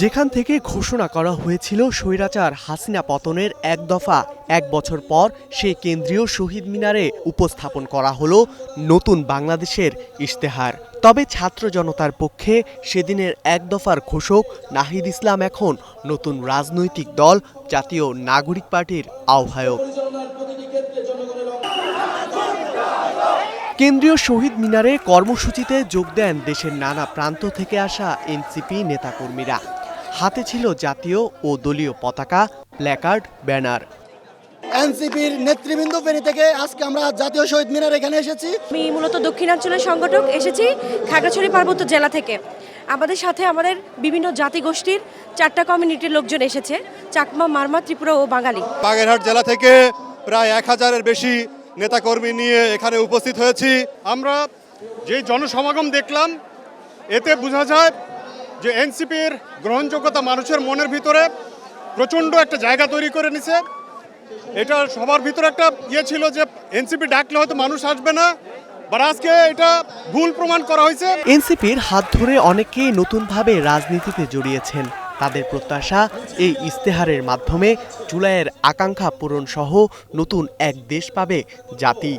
যেখান থেকে ঘোষণা করা হয়েছিল স্বৈরাচার হাসিনা পতনের এক দফা, এক বছর পর সেই কেন্দ্রীয় শহীদ মিনারে উপস্থাপন করা হলো নতুন বাংলাদেশের ইশতেহার। তবে ছাত্র জনতার পক্ষে সেদিনের এক দফার ঘোষক নাহিদ ইসলাম এখন নতুন রাজনৈতিক দল, জাতীয় নাগরিক পার্টির আহ্বায়ক। কেন্দ্রীয় শহীদ মিনারে কর্মসূচিতে যোগ দেন দেশের নানা প্রান্ত থেকে আসা এনসিপি নেতাকর্মীরা। হাতে ছিল জাতীয় ও দলীয় পতাকা প্ল্যাকার্ড ব্যানার। এনসিপির নেতৃবৃন্দ ফেনী থেকে আজকে আমরা জাতীয় শহীদ মিনার এখানে এসেছি। আমি মূলত দক্ষিণাঞ্চলের সংগঠক এসেছি খাগড়াছড়ি পার্বত্য জেলা থেকে। আমাদের সাথে আমাদের বিভিন্ন জাতিগোষ্ঠীর চারটা কমিউনিটির লোকজন এসেছে চাকমা মারমা ত্রিপুরা ও বাঙালি। বাগেরহাট জেলা থেকে প্রায় এক হাজারের বেশি নেতাকর্মী নিয়ে এখানে উপস্থিত হয়েছি। আমরা যে জনসমাগম দেখলাম এতে বোঝা যায় যে এনসিপির গ্রহণযোগ্যতা মানুষের মনের ভিতরে প্রচণ্ড একটা জায়গা তৈরি করে নিছে। এটা সবার ভিতরে একটা ইয়ে ছিল যে এনসিপি ডাকলে হয়তো মানুষ আসবে না বাট আজকে এটা ভুল প্রমাণ করা হয়েছে। এনসিপির হাত ধরে অনেকেই নতুনভাবে রাজনীতিতে জড়িয়েছেন। তাদের প্রত্যাশা এই ইস্তেহারের মাধ্যমে জুলাইয়ের আকাঙ্ক্ষা পূরণ সহ নতুন এক দেশ পাবে জাতি।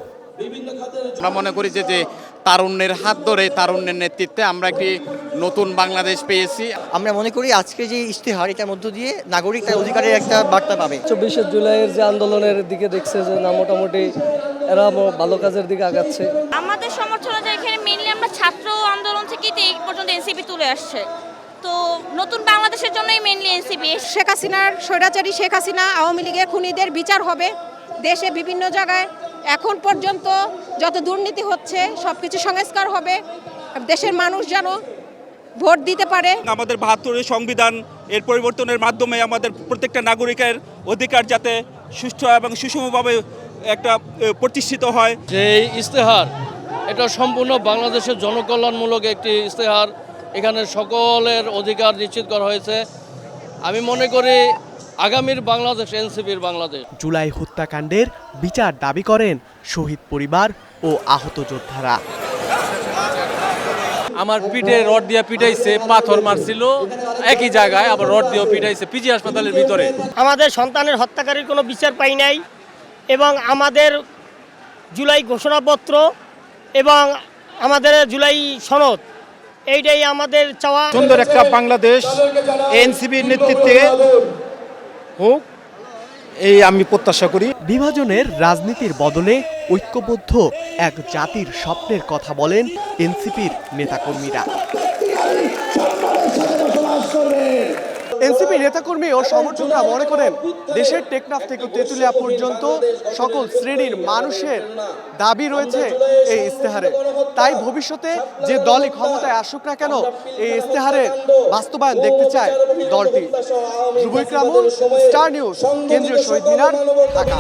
আমরা মনে করি যে যে তারুণ্যের হাত ধরে তারুণ্যের নেতৃত্বে আমরা একটি নতুন বাংলাদেশ পেয়েছি। আমরা মনে করি আজকে যে ইশতেহার এটার মধ্য দিয়ে নাগরিক তার অধিকারের একটা বার্তা পাবে। চব্বিশে জুলাইয়ের যে আন্দোলনের দিকে দেখছে যে না মোটামুটি এরা ভালো কাজের দিকে আগাচ্ছে। আমাদের সমর্থন এখানে মেনলি আমরা ছাত্র আন্দোলন থেকেই তো এই পর্যন্ত এনসিপি তুলে আসছে। তো নতুন বাংলাদেশের জন্যই মেনলি এনসিপি। শেখ হাসিনার স্বৈরাচারী শেখ হাসিনা আওয়ামী লীগের খুনিদের বিচার হবে। দেশে বিভিন্ন জায়গায় এখন পর্যন্ত যত দুর্নীতি হচ্ছে সব কিছু সংস্কার হবে। দেশের মানুষ যেন ভোট দিতে পারে। আমাদের বাহাত্তরের সংবিধান এর পরিবর্তনের মাধ্যমে আমাদের প্রত্যেকটা নাগরিকের অধিকার যাতে সুষ্ঠু এবং সুষমভাবে একটা প্রতিষ্ঠিত হয়। যে এই ইশতেহার এটা সম্পূর্ণ বাংলাদেশের জনকল্যাণমূলক একটি ইস্তেহার এখানে সকলের অধিকার নিশ্চিত করা হয়েছে। আমি মনে করি আগামীর বাংলাদেশ এনসিপির বাংলাদেশ। জুলাই হত্যাকাণ্ডের বিচার দাবি করেন শহীদ পরিবার ও আহত যোদ্ধারা। আমার পিঠে রড দিয়ে পিটাইছে পাথর মারছিল একই জায়গায় আবার রড দিয়েও পিটাইছে পিজি হাসপাতালের ভিতরে। আমাদের সন্তানের হত্যাকারীর কোনো বিচার পাই নাই এবং আমাদের জুলাই ঘোষণাপত্র এবং আমাদের জুলাই সনদ এইটাই আমাদের চাওয়া। সুন্দর একটা বাংলাদেশ এনসিবির নেতৃত্বে হোক, এই আমি প্রত্যাশা করি। বিভাজনের রাজনীতির বদলে ঐক্যবদ্ধ এক জাতির স্বপ্নের কথা বলেন এনসিপির নেতাকর্মীরা। এনসিপি নেতাকর্মী ও সমর্থকরা মনে করেন, দেশের টেকনাফ থেকে তেঁতুলিয়া পর্যন্ত সকল শ্রেণির মানুষের দাবি রয়েছে এই ইস্তেহারে। তাই ভবিষ্যতে যে দলই ক্ষমতায় আসুক না কেন, এই ইস্তেহারের বাস্তবায়ন দেখতে চায় দলটি। ধ্রুব ইকরামুল, স্টার নিউজ, কেন্দ্রীয় শহীদ মিনার, ঢাকা।